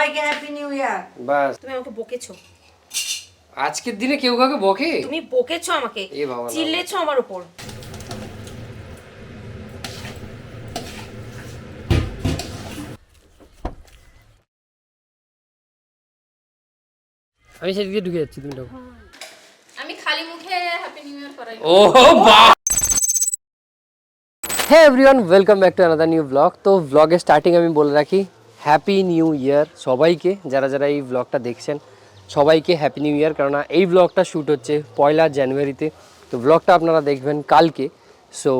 সবাইকে happy new year বাস। তুমি আমাকে বকেছো। আজকের দিনে কেউ কাউকে বকে? তুমি বকেছো আমাকে। এ বাবা, চিল্লেছো আমার উপর। আমি সেদিকে ঢুকে যাচ্ছি তুমি ঢোকো। আমি খালি মুখে হ্যাপি নিউ ইয়ার করাই। ও বা হ্যাঁ everyone welcome back to another new blog তো ব্লগের স্টার্টিং আমি বলে রাখি হ্যাপি নিউ ইয়ার সবাইকে, যারা যারা এই ব্লগটা দেখছেন, সবাইকে হ্যাপি নিউ ইয়ার কেননা এই ব্লগটা শ্যুট হচ্ছে পয়লা জানুয়ারিতে। তো ব্লগটা আপনারা দেখবেন কালকে। সো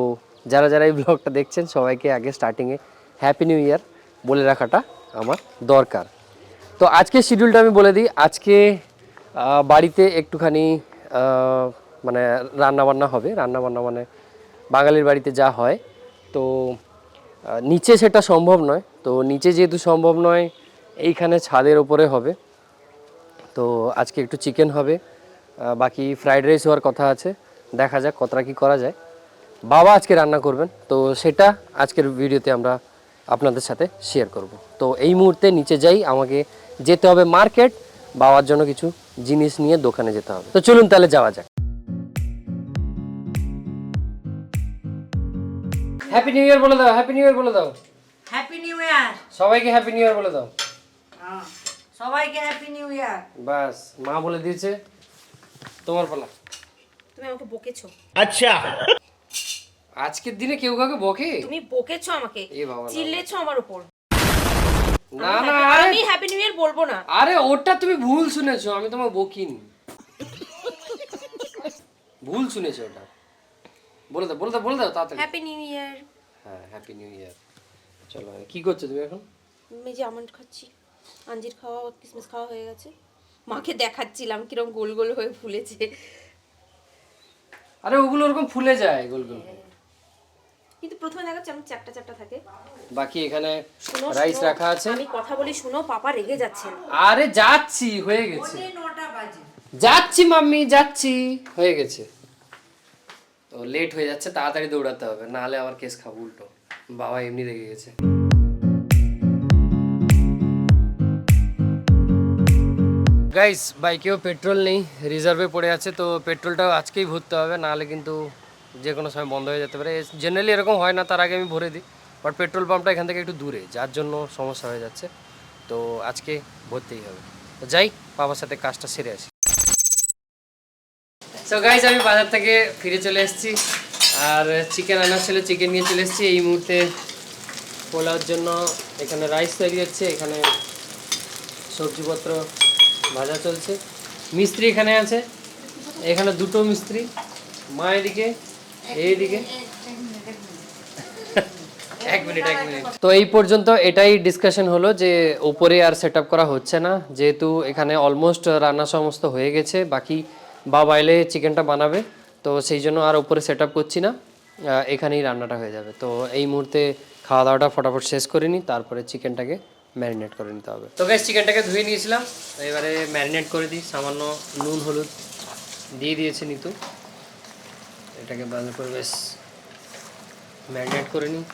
যারা যারা এই ব্লগটা দেখছেন, সবাইকে আগে স্টার্টিংয়ে হ্যাপি নিউ ইয়ার বলে রাখাটা আমার দরকার। তো আজকে শিডিউলটা আমি বলে দিই। আজকে বাড়িতে একটুখানি মানে রান্নাবান্না হবে। রান্নাবান্না মানে বাঙালির বাড়িতে যা হয়। তো নিচে সেটা সম্ভব নয়। তো নিচে যেহেতু সম্ভব নয়, এইখানে ছাদের ওপরে হবে। তো আজকে একটু চিকেন হবে বাকি ফ্রাইড রাইস হওয়ার কথা আছে, দেখা যাক কতটা কি করা যায়। বাবা আজকে রান্না করবেন, তো সেটা আজকের ভিডিওতে আমরা আপনাদের সাথে শেয়ার করব। তো এই মুহূর্তে নিচে যাই, আমাকে যেতে হবে মার্কেট, বাবার জন্য কিছু জিনিস নিয়ে দোকানে যেতে হবে। তো চলুন তাহলে যাওয়া যাক। হ্যাপি নিউ ইয়ার বলে দাও হ্যাপি নিউ ইয়ার বলে দাও। হ্যাপি নিউ ইয়ার সবাইকে হ্যাপি নিউ ইয়ার বলে দাও। সবাইকে হ্যাপি নিউ ইয়ার বাস মা বলে দিয়েছে তোমার পালা। তুমি আমাকে বকেছো। আচ্ছা। আজকের দিনে কেউ কাউকে বকে? তুমি বকেছো আমাকে। এ বাবা। চিল্লেছো আমার উপর। না না আমি হ্যাপি নিউ ইয়ার বলব না। আরে ওটা তুমি ভুল শুনেছো আমি তোমার বকিনি। ভুল শুনেছো ওটা। বলে দাও বলে দাও বলে দাও তাড়াতাড়ি। হ্যাপি নিউ ইয়ার হ্যাঁ হ্যাপি নিউ ইয়ার চলো কি করছ তুমি এখন? আমি যে আমন্ড খাচ্ছি আঞ্জির খাওয়া কিসমিস খাওয়া হয়ে গেছে। মাকে দেখাচ্ছিলাম কিরম গোল গোল হয়ে ফুলেছে। আরে ওগুলো ওরকম ফুলে যায় গোল গোল। করে। কিন্তু প্রথমে দেখাচ্ছে আমি চ্যাপটা চ্যাপটা থাকে। বাকি এখানে শোনো, রাইস রাখা আছে। আমি কথা বলি শুনো পাপা রেগে যাচ্ছেন আরে যাচ্ছি হয়ে গেছে। যাচ্ছি মাম্মি যাচ্ছি হয়ে গেছে। তো লেট হয়ে যাচ্ছে তাড়াতাড়ি দৌড়াতে হবে নাহলে আবার কেস খাব উল্টো। বাবা এমনি রেগে গেছে। গাইস বাইকেও পেট্রোল নেই রিজার্ভে পড়ে আছে, তো পেট্রোলটাও আজকেই ভরতে হবে, নাহলে কিন্তু যে কোনো সময় বন্ধ হয়ে যেতে পারে। জেনারেলি এরকম হয় না, তার আগে আমি ভরে দিই বাট পেট্রোল পাম্পটা এখান থেকে একটু দূরে, যার জন্য সমস্যা হয়ে যাচ্ছে। তো আজকে ভরতেই হবে। তো যাই, বাবার সাথে কাজটা সেরে আসি। তো গাইজ আমি বাজার থেকে ফিরে চলে এসেছি। আর চিকেন আনার ছিল চিকেন নিয়ে চলে এসেছি। এই মুহূর্তে পোলাওর জন্য এখানে রাইস তৈরি হচ্ছে, এখানে সবজিপত্র ভাজা চলছে। মিস্ত্রি এখানে আছে। এখানে দুটো মিস্ত্রি, মা এদিকে এইদিকে এক মিনিট এক মিনিট। তো এই পর্যন্ত এটাই ডিসকাশন হলো যে উপরে আর সেট করা হচ্ছে না। যেহেতু এখানে অলমোস্ট রান্না সমস্ত হয়ে গেছে, বাকি বাবা এলে চিকেনটা বানাবে। তো সেই জন্য আর উপরে সেট করছি না। এখানেই রান্নাটা হয়ে যাবে। তো এই মুহূর্তে খাওয়া দাওয়াটা ফটাফট শেষ করে নিই, তারপরে চিকেনটাকে ম্যারিনেট করে নিতে হবে। তো গ্যাস চিকেনটাকে ধুয়ে নিয়েছিলাম, তো এবারে ম্যারিনেট করে দিই। সামান্য নুন, হলুদ দিয়ে দিয়েছে নিতু। এটাকে ভালো করে বেশ ম্যারিনেট করে নিই।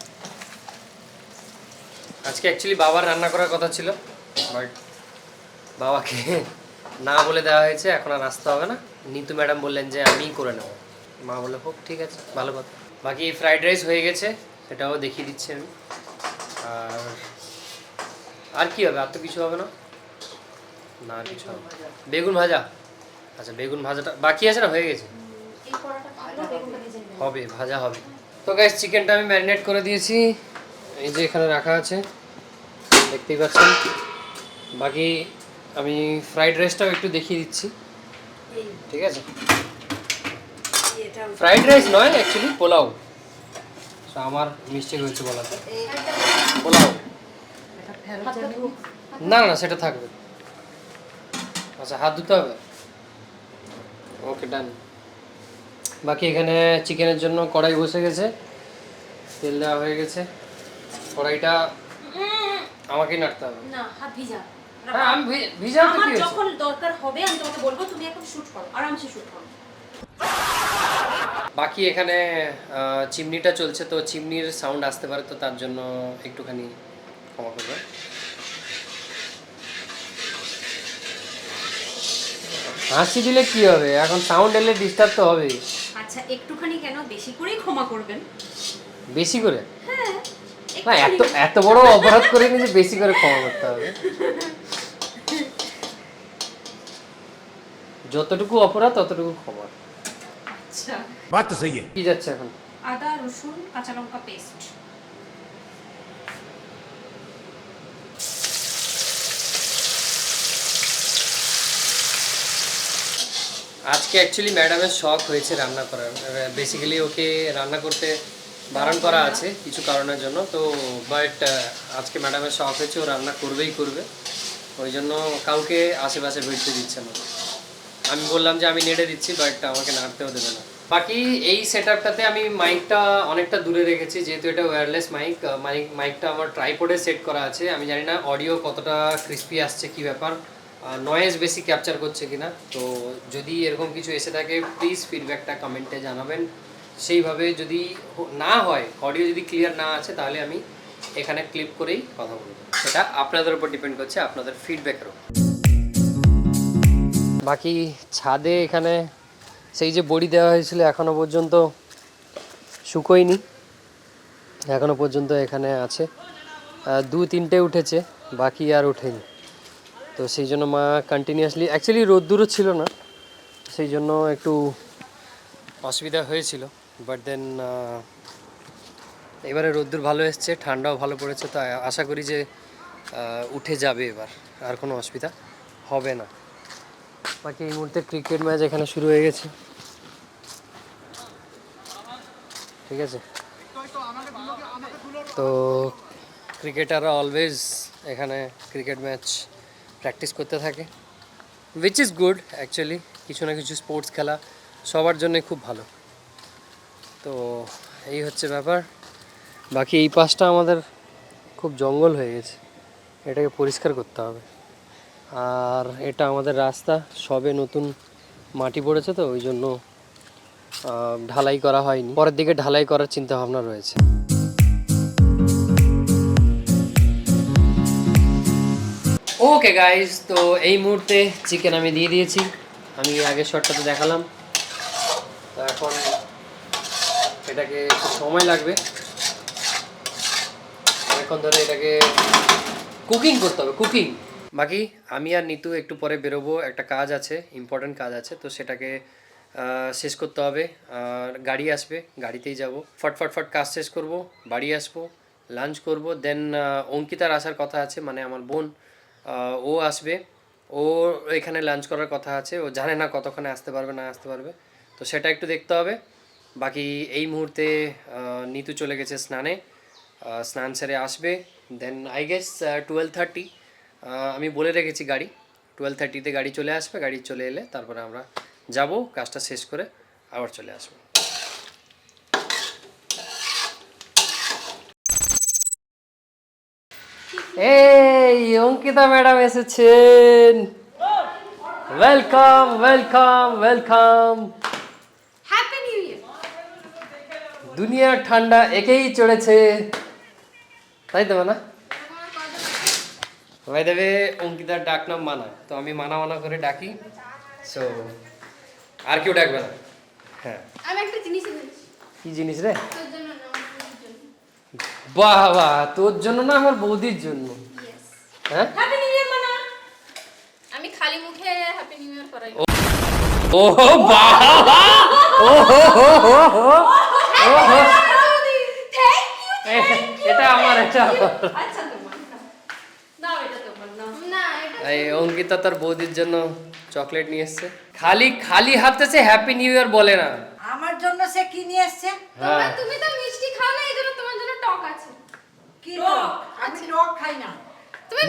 আজকে অ্যাকচুয়ালি বাবার রান্না করার কথা ছিল বাট বাবাকে না বলে দেওয়া হয়েছে, এখন আর আসতে হবে না। নিতু ম্যাডাম বললেন যে আমিই করে নেব। মা বলে হোক, ঠিক আছে, ভালো কথা। বাকি ফ্রাইড রাইস হয়ে গেছে, সেটাও দেখিয়ে দিচ্ছি আমি। আর আর কি হবে? আর তো কিছু হবে না? না, আর কিছু হবে। বেগুন ভাজা। আচ্ছা বেগুন ভাজাটা বাকি আছে না? হয়ে গেছে? হবে, ভাজা হবে। তো গাইস চিকেনটা আমি ম্যারিনেট করে দিয়েছি। এই যে এখানে রাখা আছে, দেখতেই পাচ্ছেন। বাকি আমি ফ্রাইড রাইসটাও একটু দেখিয়ে দিচ্ছি। ঠিক আছে? ফ্রাইড রাইস নয় অ্যাকচুয়ালি পোলাও। আমার মিস্টেক হয়েছে বলাতে। পোলাও। না না সেটা থাকবে। আচ্ছা হাত ধুতে হবে? ওকে ডান বাকি এখানে চিকেনের জন্য কড়াই বসে গেছে। তেল দেওয়া হয়ে গেছে। কড়াইটা আমাকেই নাড়তে হবে। না হাত ভিজা। বাকি এখানে চিমনিটা চলছে তো চিমনির সাউন্ড আসতে পারে তো তার জন্য একটুখানি ক্ষমা করবে। হাসি দিলে কি হবে? এখন সাউন্ড এলে ডিস্টার্ব তো হবে আচ্ছা একটুখানি কেন বেশি করে ক্ষমা করবেন? বেশি করে? হ্যাঁ না এত এত বড় অপরাধ করে যে বেশি করে ক্ষমা করতে হবে। যতটুকু অপরাধ ততটুকু খবর। আচ্ছা। বাট তো কি যাচ্ছে এখন? আদা রসুন কাঁচা লঙ্কা পেস্ট। আজকে অ্যাকচুয়ালি ম্যাডামের শখ হয়েছে রান্না করার। বেসিক্যালি ওকে রান্না করতে বারণ করা আছে কিছু কারণের জন্য। তো বাট আজকে ম্যাডামের শখ হয়েছে ও রান্না করবেই করবে। ওই জন্য কাউকে আশেপাশে ভিড়তে দিচ্ছে না। আমি বললাম যে আমি নেড়ে দিচ্ছি বাট আমাকে নাড়তেও দেবে না। বাকি এই সেট আপটাতে আমি মাইকটা অনেকটা দূরে রেখেছি, যেহেতু এটা ওয়্যারলেস মাইক মাইক মাইকটা আমার ট্রাইপোডে সেট করা আছে। আমি জানি না অডিও কতটা ক্রিস্পি আসছে কি ব্যাপার নয়েজ বেশি ক্যাপচার করছে কিনা। তো যদি এরকম কিছু এসে থাকে প্লিজ ফিডব্যাকটা কমেন্টে জানাবেন। সেইভাবে যদি না হয় অডিও যদি ক্লিয়ার না আছে, তাহলে আমি এখানে ক্লিপ করেই কথা বলব। সেটা আপনাদের উপর ডিপেন্ড করছে, আপনাদের ফিডব্যাকের উপর। বাকি ছাদে এখানে সেই যে বড়ি দেওয়া হয়েছিল এখনও পর্যন্ত শুকোয়নি। এখনও পর্যন্ত এখানে আছে। দু তিনটে উঠেছে, বাকি আর ওঠেনি। তো সেই জন্য মা কন্টিনিউয়াসলি অ্যাকচুয়ালি রোদ্দুরও ছিল না, সেই জন্য একটু অসুবিধা হয়েছিল। বাট দেন এবারে রোদ্দুর ভালো এসছে, ঠান্ডাও ভালো পড়েছে, তো আশা করি যে উঠে যাবে এবার, আর কোনো অসুবিধা হবে না। বাকি এই মুহূর্তে ক্রিকেট ম্যাচ এখানে শুরু হয়ে গেছে। ঠিক আছে? তো ক্রিকেটাররা অলওয়েজ এখানে ক্রিকেট ম্যাচ প্র্যাকটিস করতে থাকে উইচ ইজ গুড অ্যাকচুয়ালি কিছু না কিছু স্পোর্টস খেলা সবার জন্যে খুব ভালো। তো এই হচ্ছে ব্যাপার। বাকি এই পাশটা আমাদের খুব জঙ্গল হয়ে গেছে, এটাকে পরিষ্কার করতে হবে। আর এটা আমাদের রাস্তা, সবে নতুন মাটি পড়েছে তো, ওই জন্য ঢালাই করা হয়নি। পরের দিকে ঢালাই করার চিন্তা ভাবনা রয়েছে। ওকে গাইস তো এই মুহূর্তে চিকেন আমি দিয়ে দিয়েছি। আমি আগের শটটাতে দেখালাম। তো এখন এটাকে সময় লাগবে। অনেকক্ষণ ধরে এটাকে কুকিং করতে হবে কুকিং বাকি আমি আর নিতু একটু পরে বেরোবো। একটা কাজ আছে ইম্পর্ট্যান্ট কাজ আছে, তো সেটাকে শেষ করতে হবে। আর গাড়ি আসবে, গাড়িতেই যাব। ফট ফট ফট কাজ শেষ করব, বাড়ি আসব লাঞ্চ করব। দেন অঙ্কিতার আসার কথা আছে মানে আমার বোন ও আসবে। ও এখানে লাঞ্চ করার কথা আছে, ও জানে না কতক্ষণে আসতে পারবে, না আসতে পারবে। তো সেটা একটু দেখতে হবে। বাকি এই মুহূর্তে নিতু চলে গেছে স্নানে। স্নান সেরে আসবে। Then I guess twelve thirty আমি বলে রেখেছি গাড়ি টুয়েলভ থার্টিতে গাড়ি চলে আসবে গাড়ি চলে এলে তারপরে আমরা যাব কাজটা শেষ করে আবার চলে আসব। এই অঙ্কিতা ম্যাডাম এসেছেন। ওয়েলকাম ওয়েলকাম ওয়েলকাম দুনিয়ার ঠান্ডা একেই চড়েছে। তাই তো না ভাই দেবে অঙ্কিতার ডাক নাম মানা তো আমি মানা মানা করে ডাকি সো আর কেউ ডাকবে না হ্যাঁ আমি একটা জিনিস কি জিনিস রে বাহ বাহ তোর জন্য না আমার বৌদির জন্য হ্যাঁ হ্যাপি নিউ ইয়ার মানা আমি খালি মুখে হ্যাপি নিউ ইয়ার করাই ও হো হো হো হো ও হো এটা আমার এটা আমার। আচ্ছা তোমার নাও এটা তোমার নাও না এটা এই অঙ্কিতা তার বৌদির জন্য চকলেট নিয়ে এসছে। খালি খালি হাতে সে হ্যাপি নিউ ইয়ার বলে না। আমার জন্য সে কি নিয়ে এসছে? হ্যাঁ। তুমি তো মিষ্টি খাও না এই জন্য তোমার জন্য টক আছে। কি টক আমি টক খাই না।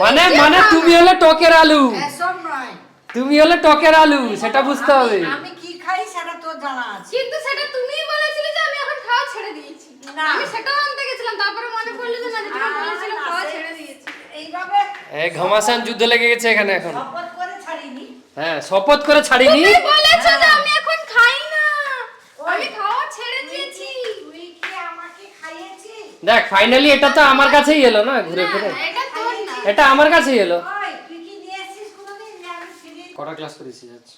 মানে মানে তুমি হলে টকের আলু। এসব নয়। তুমি হলে টকের আলু সেটা বুঝতে হবে। আমি- কি খাই সেটা তোর জানা আছে। কিন্তু সেটা তুমিই বলেছিলে যে আমি এখন খাওয়া ছেড়ে দিয়েছি। না। আমি সেটাও আনতে গেছিলাম তারপরে মনে পড়ল যে না যেটা বলেছিল খাওয়া ছেড়ে দিয়েছি। ঘমাসান যুদ্ধ লেগে গেছে এখানে এখন। হ্যাঁ শপথ করে ছাড়িনি। বলেছ দেখ ফাইনালি এটা তো আমার কাছেই এলো না ঘুরে ঘুরে এটা আমার কাছেই এলো। কটা ক্লাস করেছিস আজ আচ্ছা।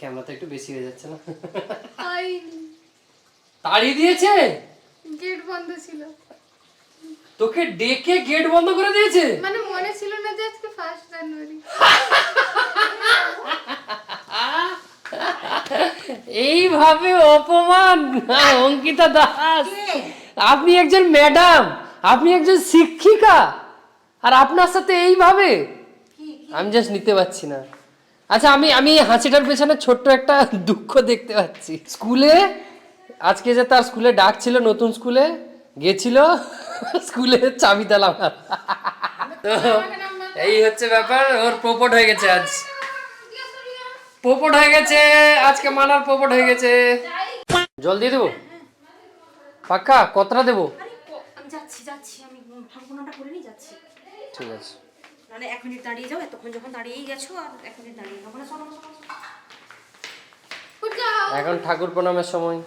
ক্যামেরা তো একটু বেশি হয়ে যাচ্ছে না? তাড়িয়ে দিয়েছে? গেট বন্ধ ছিল। তোকে ডেকে গেট বন্ধ করে দিয়েছে? মানে মনে ছিল না যে আজকে ফার্স্ট জানুয়ারি। এইভাবে অপমান অঙ্কিতা দাস। আপনি একজন ম্যাডাম আপনি একজন শিক্ষিকা। আর আপনার সাথে এইভাবে? আমি জাস্ট নিতে পারছি না। আচ্ছা আমি আমি হাসিটার পেছনে ছোট্ট একটা দুঃখ দেখতে পাচ্ছি। স্কুলে আজকে যে তার স্কুলে ডাক ছিল নতুন স্কুলে গেছিল স্কুলে চাবি তালা মারা। তো এই হচ্ছে ব্যাপার ওর প্রপোট হয়ে গেছে আজ। পোপট হয়ে গেছে আজকে মানার পোপট হয়ে গেছে। জল দিয়ে দেবো? পাক্কা? কতটা দেবো? যাচ্ছি যাচ্ছি আমি ঠাকুরনাটা করে নিয়ে যাচ্ছি। ঠিক আছে। মানে এক মিনিট দাঁড়িয়ে যাও এতক্ষণ যখন দাঁড়িয়েই গেছো আর এক মিনিট দাঁড়িয়ে যাও। এখন ঠাকুর প্রণামের সময়।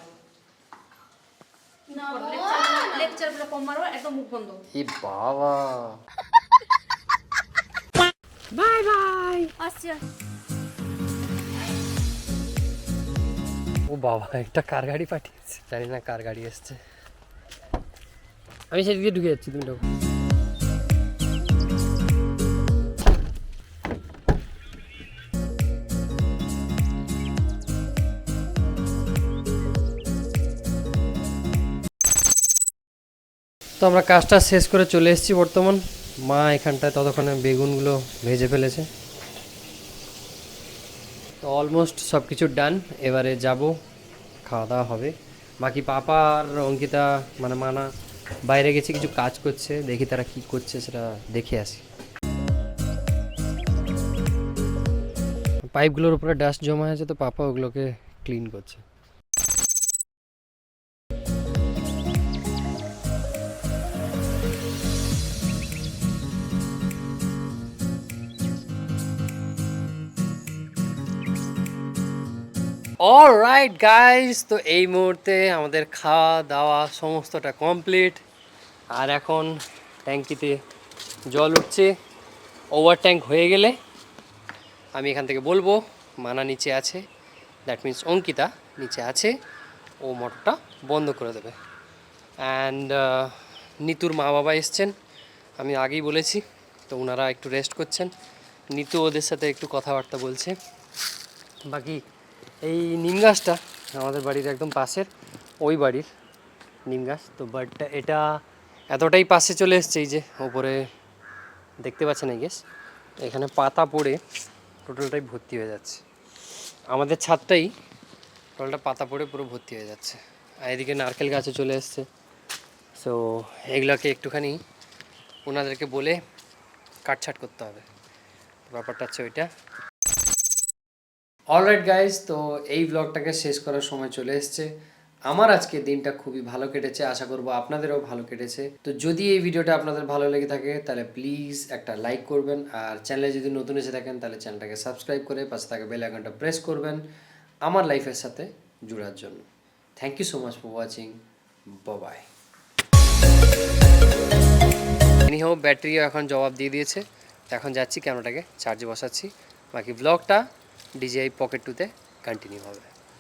লেকচারগুলো কম মারো একদম মুখ বন্ধ ই বাবা আসছি ও বাবা একটা কার গাড়ি পাঠিয়েছে জানি না কার গাড়ি এসছে আমি সেদিকে ঢুকে যাচ্ছি তুমি ঢুকো তো আমরা কাজটা শেষ করে চলে এসেছি বর্তমান। মা এখানটায় ততক্ষণে বেগুনগুলো ভেজে ফেলেছে। তো অলমোস্ট সব কিছু ডান এবারে যাব, খাওয়া দাওয়া হবে। বাকি পাপা আর অঙ্কিতা মানে মানা, বাইরে গেছে, কিছু কাজ করছে, দেখি তারা কি করছে, সেটা দেখে আসি। পাইপগুলোর উপরে ডাস্ট জমা হয়েছে, তো পাপা ওগুলোকে ক্লিন করছে। অলরাইট গাইস তো এই মুহূর্তে আমাদের খাওয়া দাওয়া সমস্তটা কমপ্লিট আর এখন ট্যাঙ্কিতে জল উঠছে। ওভার ট্যাঙ্ক হয়ে গেলে আমি এখান থেকে বলব, মানা নিচে আছে। দ্যাট মিন্স অঙ্কিতা নিচে আছে। ও মোটরটা বন্ধ করে দেবে। অ্যান্ড নিতুর মা বাবা এসছেন। আমি আগেই বলেছি, তো ওনারা একটু রেস্ট করছেন। নিতু ওদের সাথে একটু কথাবার্তা বলছে। বাকি এই নিম গাছটা আমাদের বাড়ির একদম পাশের, ওই বাড়ির নিম গাছ। তো বাট এটা এতটাই পাশে চলে এসছে এই যে ওপরে দেখতে পাচ্ছেন এই গেস এখানে পাতা পড়ে টোটালটাই ভর্তি হয়ে যাচ্ছে। আমাদের ছাদটাই টোটালটা পাতা পড়ে পুরো ভর্তি হয়ে যাচ্ছে। আর এদিকে নারকেল গাছে চলে এসছে। সো এগুলোকে একটুখানি ওনাদেরকে বলে কাটছাট করতে হবে। ব্যাপারটা হচ্ছে ওইটা। অলরাইট গাইজ তো এই ব্লগটাকে শেষ করার সময় চলে এসছে। আমার আজকে দিনটা খুবই ভালো কেটেছে, আশা করব আপনাদেরও ভালো কেটেছে। তো যদি এই ভিডিওটা আপনাদের ভালো লেগে থাকে, তাহলে প্লিজ একটা লাইক করবেন। আর চ্যানেলে যদি নতুন এসে থাকেন, তাহলে চ্যানেলটাকে সাবস্ক্রাইব করে পাশে থাকা বেল আইকনটা প্রেস করবেন আমার লাইফের সাথে জুড়ার জন্য। Thank you so much for watching bye anyhow ব্যাটারিও এখন জবাব দিয়ে দিয়েছে। এখন যাচ্ছি ক্যামেরাটাকে চার্জে বসাচ্ছি। বাকি ব্লগটা ডিজিআই পকেট টুতে কন্টিনিউ হবে।